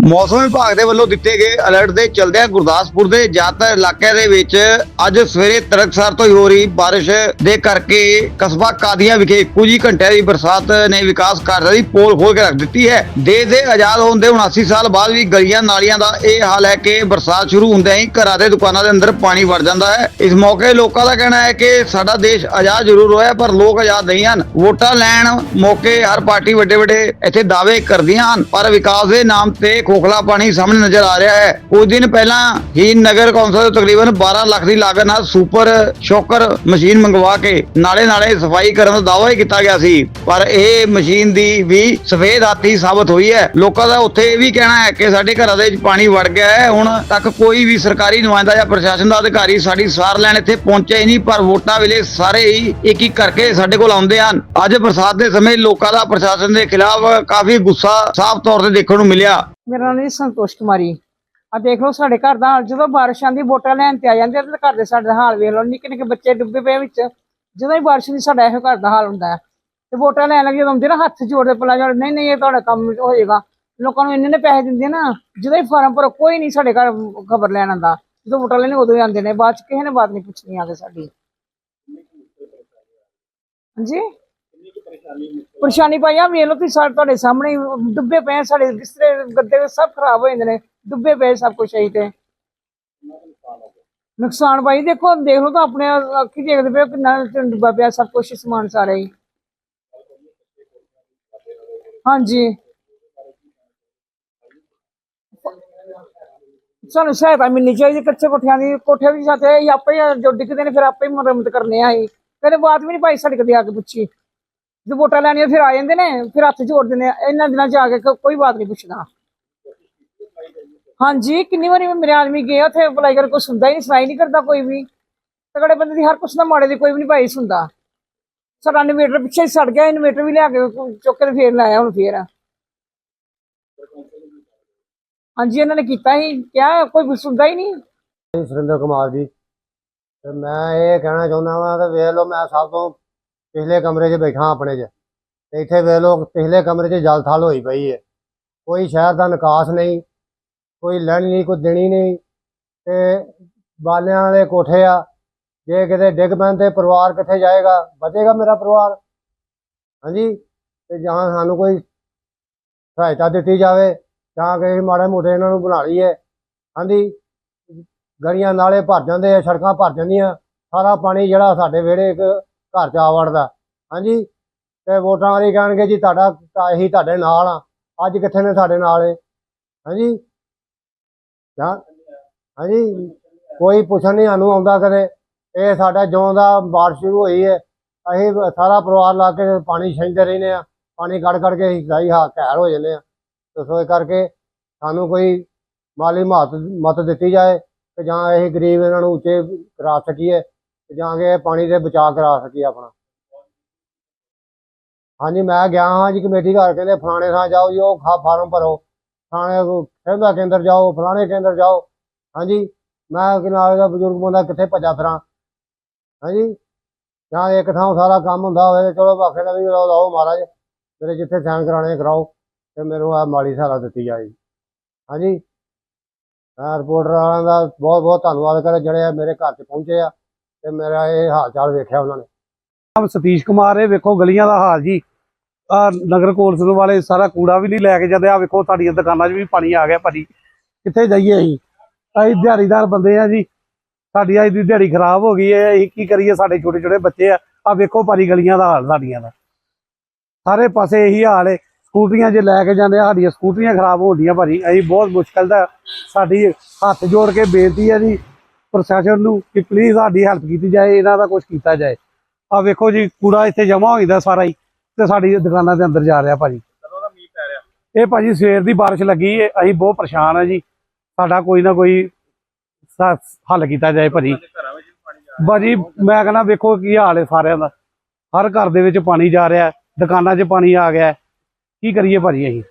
ਮੌਸਮ ਵਿਭਾਗ ਦੇ ਵੱਲੋਂ ਦਿੱਤੇ ਗਏ ਅਲਰਟ ਦੇ ਚਲਦਿਆਂ ਗੁਰਦਾਸਪੁਰ ਦੇ ਜ਼ਿਆਦਾਤਰ ਇਲਾਕਿਆਂ ਦੇ ਵਿੱਚ ਅੱਜ ਸਵੇਰੇ ਤੜਕਸਾਰ ਤੋਂ ਹੀ ਹੋ ਰਹੀ ਬਾਰਿਸ਼ ਦੇ ਕਰਕੇ ਕਸਬਾ ਕਾਦੀਆਂ ਵਿਖੇ ਕੁਝ ਹੀ ਘੰਟਿਆਂ ਦੀ ਬਰਸਾਤ ਨੇ ਵਿਕਾਸ ਕਾਰਜਾਂ ਦੀ ਪੋਲ ਖੋਲ ਕੇ ਰੱਖ ਦਿੱਤੀ ਹੈ। ਦੇਸ਼ ਦੇ ਆਜ਼ਾਦ ਹੋਣ ਦੇ 79 ਸਾਲ ਬਾਅਦ ਵੀ ਗਲੀਆਂ ਨਾਲੀਆਂ ਦਾ ਇਹ ਹਾਲ ਹੈ ਕਿ ਬਰਸਾਤ ਸ਼ੁਰੂ ਹੁੰਦਿਆਂ ਹੀ ਘਰਾਂ ਦੇ ਦੁਕਾਨਾਂ ਦੇ ਅੰਦਰ ਪਾਣੀ ਵੜ ਜਾਂਦਾ ਹੈ। ਇਸ ਮੌਕੇ ਲੋਕਾਂ ਦਾ ਕਹਿਣਾ ਹੈ ਕਿ ਸਾਡਾ ਦੇਸ਼ ਆਜ਼ਾਦ ਜ਼ਰੂਰ ਹੋਇਆ, ਪਰ ਲੋਕ ਆਜ਼ਾਦ ਨਹੀਂ ਹਨ। ਵੋਟਾਂ ਲੈਣ ਮੌਕੇ ਹਰ ਪਾਰਟੀ ਵੱਡੇ ਵੱਡੇ ਇੱਥੇ ਦਾਅਵੇ ਕਰਦੀਆਂ ਹਨ, ਪਰ ਵਿਕਾਸ ਦੇ ਨਾਮ ਤੇ ਖੋਖਲਾ ਪਾਣੀ ਸਾਹਮਣੇ ਨਜ਼ਰ ਆ ਰਿਹਾ ਹੈ। ਕੁਝ ਦਿਨ ਪਹਿਲਾਂ ਹੀ ਨਗਰ ਕੌਂਸਲ ਤੋਂ ਤਕਰੀਬਨ 12 ਲੱਖ ਦੀ ਲਾਗਤ ਨਾਲ ਸੁਪਰ ਸ਼ੋਕਰ ਮਸ਼ੀਨ ਮੰਗਵਾ ਕੇ ਨਾਲੇ ਨਾਲੇ ਸਫ਼ਾਈ ਕਰਨ ਦਾ ਦਾਅਵਾ ਹੀ ਕੀਤਾ ਗਿਆ ਸੀ। ਪਰ ਇਹ ਮਸ਼ੀਨ ਦੀ ਵੀ ਸਫੇਦ ਹਾਥੀ ਸਾਬਤ ਹੋਈ ਹੈ। ਲੋਕਾਂ ਦਾ ਉੱਥੇ ਇਹ ਵੀ ਕਹਿਣਾ ਹੈ ਕਿ ਸਾਡੇ ਘਰਾਂ ਦੇ ਵਿੱਚ ਪਾਣੀ ਵੜ ਗਿਆ ਹੈ। ਹੁਣ ਤੱਕ ਕੋਈ ਵੀ ਸਰਕਾਰੀ ਨੁਮਾਇੰਦਾ ਜਾਂ ਪ੍ਰਸ਼ਾਸਨ ਦਾ ਅਧਿਕਾਰੀ ਸਾਡੀ ਸਾਰ ਲੈਣ ਇੱਥੇ ਪਹੁੰਚਿਆ ਹੀ ਨਹੀਂ, ਪਰ ਵੋਟਾਂ ਵੇਲੇ ਸਾਰੇ ਹੀ ਇੱਕ ਇੱਕ ਕਰਕੇ ਸਾਡੇ ਕੋਲ ਆਉਂਦੇ ਹਨ। ਅੱਜ ਬਰਸਾਤ ਦੇ ਸਮੇਂ ਲੋਕਾਂ ਦਾ ਪ੍ਰਸ਼ਾਸਨ ਦੇ ਖਿਲਾਫ ਕਾਫੀ ਗੁੱਸਾ ਸਾਫ਼ ਤੌਰ ਤੇ ਦੇਖਣ ਨੂੰ ਮਿਲਿਆ। ਮੇਰਾ ਨਾਮ ਜੀ ਸੰਤੋਸ਼ ਕੁਮਾਰੀ। ਆ ਦੇਖ ਲਓ ਸਾਡੇ ਘਰ ਦਾ ਹਾਲ, ਜਦੋਂ ਬਾਰਿਸ਼ ਆਂਦੀ ਵੋਟਾਂ ਲੈਣ ਤੇ ਆ ਜਾਂਦੇ ਆ, ਤੇ ਘਰ ਦੇ ਸਾਡੇ ਦਾ ਹਾਲ ਵੇਖ ਲਓ, ਨਿੱਕੇ ਨਿੱਕੇ ਬੱਚੇ ਡੁੱਬੇ ਪਏ ਵਿੱਚ। ਜਦੋਂ ਹੀ ਬਾਰਿਸ਼ ਹੁੰਦੀ, ਸਾਡਾ ਇਹੋ ਘਰ ਦਾ ਹਾਲ ਹੁੰਦਾ ਹੈ। ਤੇ ਵੋਟਾਂ ਲੈਣ ਲੱਗੇ, ਜਦੋਂ ਆਉਂਦੇ ਨਾ ਹੱਥ ਜੋੜਦੇ ਪਲਾ ਜੋੜ, ਨਹੀਂ ਨਹੀਂ, ਇਹ ਤੁਹਾਡਾ ਕੰਮ ਹੋ ਜਾਏਗਾ। ਲੋਕਾਂ ਨੂੰ ਇੰਨੇ ਨੇ ਪੈਸੇ ਦਿੰਦੇ ਨਾ, ਜਦੋਂ ਹੀ ਫਾਰਮ ਭਰੋ, ਕੋਈ ਨਹੀਂ ਸਾਡੇ ਘਰ ਖਬਰ ਲੈਣ ਆਂਦਾ ਜਦੋਂ ਵੋਟਾਂ ਲੈਣੇ ਉਦੋਂ ਹੀ ਆਉਂਦੇ ਨੇ, ਬਾਅਦ ਚ ਕਿਸੇ ਨੇ ਬਾਤ ਨਹੀਂ ਪੁੱਛਣੀ ਆ ਕੇ ਸਾਡੀ। ਹਾਂਜੀ? ਪਰੇਸ਼ਾਨੀ ਪਾਈ ਆ ਵੇਖ ਲਓ ਤੁਸੀਂ ਸਾਡੇ ਤੁਹਾਡੇ ਸਾਹਮਣੇ ਹੀ ਡੁੱਬੇ ਪਏ ਆ, ਸਾਡੇ ਬਿਸਤਰੇ ਗੱਦੇ ਸਭ ਖਰਾਬ ਹੋ ਜਾਂਦੇ ਨੇ ਡੁੱਬੇ ਪਏ ਸਭ ਕੁਝ ਅਸੀਂ ਤੇ। ਨੁਕਸਾਨ ਭਾਈ ਦੇਖੋ ਦੇਖ ਲਓ ਤਾਂ ਆਪਣੇ ਅੱਖੀ ਦੇਖਦੇ ਪਏ ਹੋ ਕਿੰਨਾ ਡੁੱਬਾ ਪਿਆ ਸਭ ਕੁਝ ਸਮਾਨ ਸਾਰਾ ਹੀ। ਹਾਂਜੀ। ਸਾਨੂੰ ਸਹਾਇਤਾ ਮਿਲਣੀ ਚਾਹੀਦੀ ਕੱਚੇ ਕੋਠਿਆਂ ਦੀ ਕੋਠੇ ਵੀ ਸਾਥੇ ਹੀ ਆਪੇ ਜੋ ਡਿੱਗਦੇ ਨੇ ਫਿਰ ਆਪੇ ਹੀ ਮੁਰੰਮਤ ਕਰਨੇ ਆ ਅਸੀਂ। ਕਦੇ ਬਾਤ ਵੀ ਨਹੀਂ ਭਾਈ ਸਾਡੇ ਕਦੇ ਆ ਕੇ ਪੁੱਛੀ। ਜਦੋਂ ਵੋਟਾਂ ਲੈਣੀਆਂ ਫਿਰ ਆ ਜਾਂਦੇ ਨੇ, ਫਿਰ ਹੱਥ ਜੋੜਦੇ ਨੇ ਇਹਨਾਂ ਦਿਨਾਂ ਚ ਆ ਕੇ ਕ- ਕੋਈ ਬਾਤ ਨਹੀਂ ਪੁੱਛਦਾ। ਹਾਂਜੀ, ਕਿੰਨੀ ਵਾਰੀ ਮੈਂ ਮੇਰੇ ਆਦਮੀ ਗਏ ਉੱਥੇ ਅਪਲਾਈ ਕਰ ਕੋਈ ਸੁਣਦਾ ਹੀ ਨਹੀਂ, ਸੁਣਾਈ ਨਹੀਂ ਕਰਦਾ ਕੋਈ ਵੀ। ਤਗੜੇ ਬੰਦੇ ਦੀ ਹਰ ਕੁਛ ਦਾ ਮਾੜੇ ਦੀ ਕੋਈ ਵੀ ਨਹੀਂ ਭਾਈ ਸੁਣਦਾ। ਸਾਡਾ ਇਨਵੇਟਰ ਪਿੱਛੇ ਹੀ ਸੜ ਗਿਆ ਇਨਵੇਟਰ ਵੀ ਲਿਆ ਕੇ ਚੁੱਕ ਕੇ ਤੇ ਫੇਰ ਲਾਇਆ ਹੁਣ ਫੇਰ। ਹਾਂਜੀ, ਇਹਨਾਂ ਨੇ ਕੀਤਾ ਹੀ, ਕਿਹਾ ਕੋਈ ਸੁਣਦਾ ਹੀ ਨਹੀਂ। ਜੀ ਸੁਰਿੰਦਰ ਕੁਮਾਰ ਜੀ, ਤੇ ਮੈਂ ਇਹ ਕਹਿਣਾ ਚਾਹੁੰਦਾ ਵਾਂ ਕਿ ਵੇਖ ਲਓ ਮੈਂ ਸਭ ਤੋਂ ਪਿਛਲੇ ਕਮਰੇ 'ਚ ਬੈਠਾ ਆਪਣੇ 'ਚ। ਤੇ ਇੱਥੇ ਵੇਖ ਲਓ, ਪਿਛਲੇ ਕਮਰੇ 'ਚ ਜਲ ਥਲ ਹੋਈ ਪਈ ਹੈ ਕੋਈ ਸ਼ਹਿਰ ਦਾ ਨਿਕਾਸ ਨਹੀਂ, ਕੋਈ ਲੈਣੀ ਨਹੀਂ, ਕੋਈ ਦੇਣੀ ਨਹੀਂ। ਤੇ ਬਾਲਿਆਂ ਵਾਲੇ ਕੋਠੇ ਆ, ਜੇ ਕਿਤੇ ਡਿੱਗ ਪੈਣ ਤੇ ਪਰਿਵਾਰ ਕਿੱਥੇ ਜਾਏਗਾ? ਬਚੇਗਾ ਮੇਰਾ ਪਰਿਵਾਰ? ਹਾਂਜੀ? ਤੇ ਜਾਂ ਸਾਨੂੰ ਕੋਈ ਸਹਾਇਤਾ ਦਿੱਤੀ ਜਾਵੇ, ਜਾਂ ਕਿ ਮਾੜੇ ਮੋਟੇ ਇਹਨਾਂ ਨੂੰ ਬਣਾ ਲਈਏ। ਹਾਂਜੀ? ਗਲੀਆਂ ਨਾਲੇ ਭਰ ਜਾਂਦੇ ਆ, ਸੜਕਾਂ ਭਰ ਜਾਂਦੀਆਂ। ਸਾਰਾ ਪਾਣੀ ਜਿਹੜਾ ਸਾਡੇ ਵਿਹੜੇ ਇੱਕ ਘਰ ਚ ਆ ਵੜਦਾ। ਹਾਂਜੀ? ਤੇ ਵੋਟਾਂ ਵਾਲੀ ਕਹਿਣਗੇ ਜੀ, ਤੁਹਾਡਾ ਤਾਂ ਅਸੀਂ ਤੁਹਾਡੇ ਨਾਲ ਆ। ਅੱਜ ਕਿੱਥੇ ਨੇ ਸਾਡੇ ਨਾਲ ਇਹ? ਹਾਂਜੀ? ਜਾਂ, ਹਾਂਜੀ? ਕੋਈ ਪੁੱਛਣ ਨਹੀਂ, ਸਾਨੂੰ ਆਉਂਦਾ ਕਦੇ। ਇਹ ਸਾਡਾ ਜਿਉਂ ਦਾ ਬਾਰਿਸ਼ ਸ਼ੁਰੂ ਹੋਈ ਹੈ। ਅਸੀਂ ਸਾਰਾ ਪਰਿਵਾਰ ਲਾ ਕੇ ਪਾਣੀ ਛਿੰਦੇ ਰਹਿੰਦੇ ਆ ਪਾਣੀ ਕੱਢ ਕੱਢ ਕੇ ਅਸੀਂ ਸਹੀ ਹਾ ਘੈਰ ਹੋ ਜਾਂਦੇ ਆ ਤੇ ਸੋ ਇਹ ਕਰਕੇ ਸਾਨੂੰ ਕੋਈ ਮਾਲੀ ਮਹੱਤ ਮਤ ਦਿੱਤੀ ਜਾਏ ਕਿ ਜਾਂ ਇਹ ਗਰੀਬ ਇਹਨਾਂ ਨੂੰ ਉੱਚੇ ਕਰਾ ਸਕੀਏ। ਤੇ ਜਾਂ ਕਿ ਪਾਣੀ ਦੇ ਬਚਾਅ ਕਰਾ ਸਕੀਏ ਆਪਣਾ। ਹਾਂਜੀ, ਮੈਂ ਗਿਆ ਹਾਂ ਜੀ ਕਮੇਟੀ ਘਰ, ਕਹਿੰਦੇ ਫਲਾਣੇ ਥਾਂ ਜਾਓ ਜੀ, ਉਹ ਖਾ, ਫਾਰਮ ਭਰੋ। ਫਲਾਣੇ ਖੇਦਾ ਕੇਂਦਰ ਜਾਓ, ਫਲਾਣੇ ਕੇਂਦਰ ਜਾਓ। ਹਾਂਜੀ, ਮੈਂ ਕਿਨਾਰੇ ਦਾ ਬਜ਼ੁਰਗ ਬੰਦਾ ਕਿੱਥੇ ਭੱਜਾ ਫਿਰਾਂ। ਹਾਂਜੀ, ਜਾਂ ਇੱਕ ਥਾਂ ਸਾਰਾ ਕੰਮ ਹੁੰਦਾ ਹੋਵੇ ਤੇ ਚਲੋ ਬਾਕੀ ਦਾ ਵੀ ਲਾਓ ਮਹਾਰਾਜ, ਮੇਰੇ ਜਿੱਥੇ ਸਾਈਨ ਕਰਾਣੇ ਕਰਾਓ, ਤੇ ਮੈਨੂੰ ਆ ਮਾਲੀ ਸਹਾਰਾ ਦਿੱਤੀ ਜਾਏ। ਹਾਂਜੀ, ਮੈਂ ਰਿਪੋਰਟਰ ਵਾਲਿਆਂ ਦਾ ਬਹੁਤ ਬਹੁਤ ਧੰਨਵਾਦ ਕਰ ਜਿਹੜੇ ਮੇਰੇ ਘਰ 'ਚ ਪਹੁੰਚੇ ਆ। ਤੇ ਮੇਰਾ ਇਹ ਹਾਲ ਚਾਲ ਵੇਖਿਆ ਉਹਨਾਂ ਨੇ। ਨਾਮ ਸਤੀਸ਼ ਕੁਮਾਰ ਇਹ ਵੇਖੋ ਗਲੀਆਂ ਦਾ ਹਾਲ ਜੀ। ਆ ਨਗਰ ਕੌਂਸਲ ਵਾਲੇ ਸਾਰਾ ਕੂੜਾ ਵੀ ਨਹੀਂ ਲੈ ਕੇ ਜਾਂਦੇ, ਆ ਵੇਖੋ ਸਾਡੀਆਂ ਦੁਕਾਨਾਂ 'ਚ ਵੀ ਪਾਣੀ ਆ ਗਿਆ ਭਾਜੀ। ਕਿੱਥੇ ਜਾਈਏ ਅਸੀਂ? ਅਸੀਂ ਦਿਹਾੜੀਦਾਰ ਬੰਦੇ ਆ ਜੀ। ਸਾਡੀ ਅੱਜ ਦੀ ਦਿਹਾੜੀ ਖਰਾਬ ਹੋ ਗਈ ਹੈ, ਅਸੀਂ ਕੀ ਕਰੀਏ? ਸਾਡੇ ਛੋਟੇ ਛੋਟੇ ਬੱਚੇ ਆ। ਆ ਵੇਖੋ ਭਾਜੀ ਗਲੀਆਂ ਦਾ ਹਾਲ, ਸਾਡੀਆਂ ਦਾ। ਸਾਰੇ ਪਾਸੇ ਇਹੀ ਹਾਲ ਹੈ। ਸਕੂਟਰੀਆਂ ਜੇ ਲੈ ਕੇ ਜਾਂਦੇ ਆ, ਸਾਡੀਆਂ ਸਕੂਟਰੀਆਂ ਖਰਾਬ ਹੋ ਹੋਣੀਆਂ ਭਾਜੀ। ਅਸੀਂ ਬਹੁਤ ਮੁਸ਼ਕਲ ਦਾ ਸਾਡੀ ਹੱਥ ਜੋੜ ਕੇ ਬੇਨਤੀ ਹੈ ਜੀ। ਪ੍ਰਸ਼ਾਸਨ ਨੂੰ ਕਿ ਪਲੀਜ਼ ਸਾਡੀ ਹੈਲਪ ਕੀਤੀ ਜਾਏ ਇਹਨਾਂ ਦਾ ਕੁਝ ਕੀਤਾ ਜਾਏ। ਆ ਵੇਖੋ ਜੀ ਕੂੜਾ ਇੱਥੇ ਜਮਾ ਹੋ ਜਾਂਦਾ ਸਾਰਾ ਹੀ ਤੇ ਸਾਡੀ ਦੁਕਾਨਾਂ ਦੇ ਅੰਦਰ ਜਾ ਰਿਹਾ ਭਾਜੀ। ਇਹ ਭਾਜੀ ਸਵੇਰ ਦੀ ਬਾਰਿਸ਼ ਲੱਗੀ ਹੈ ਅਸੀਂ ਬਹੁਤ ਪਰੇਸ਼ਾਨ ਆ ਜੀ। ਸਾਡਾ ਕੋਈ ਨਾ ਕੋਈ ਹੱਲ ਕੀਤਾ ਜਾਏ ਭਾਜੀ। ਭਾਜੀ ਮੈਂ ਕਹਿੰਦਾ ਵੇਖੋ ਕੀ ਹਾਲ ਹੈ ਸਾਰਿਆਂ ਦਾ। ਹਰ ਘਰ ਦੇ ਵਿੱਚ ਪਾਣੀ ਜਾ ਰਿਹਾ ਦੁਕਾਨਾਂ 'ਚ ਪਾਣੀ ਆ ਗਿਆ। ਕੀ ਕਰੀਏ ਭਾਜੀ ਅਸੀਂ?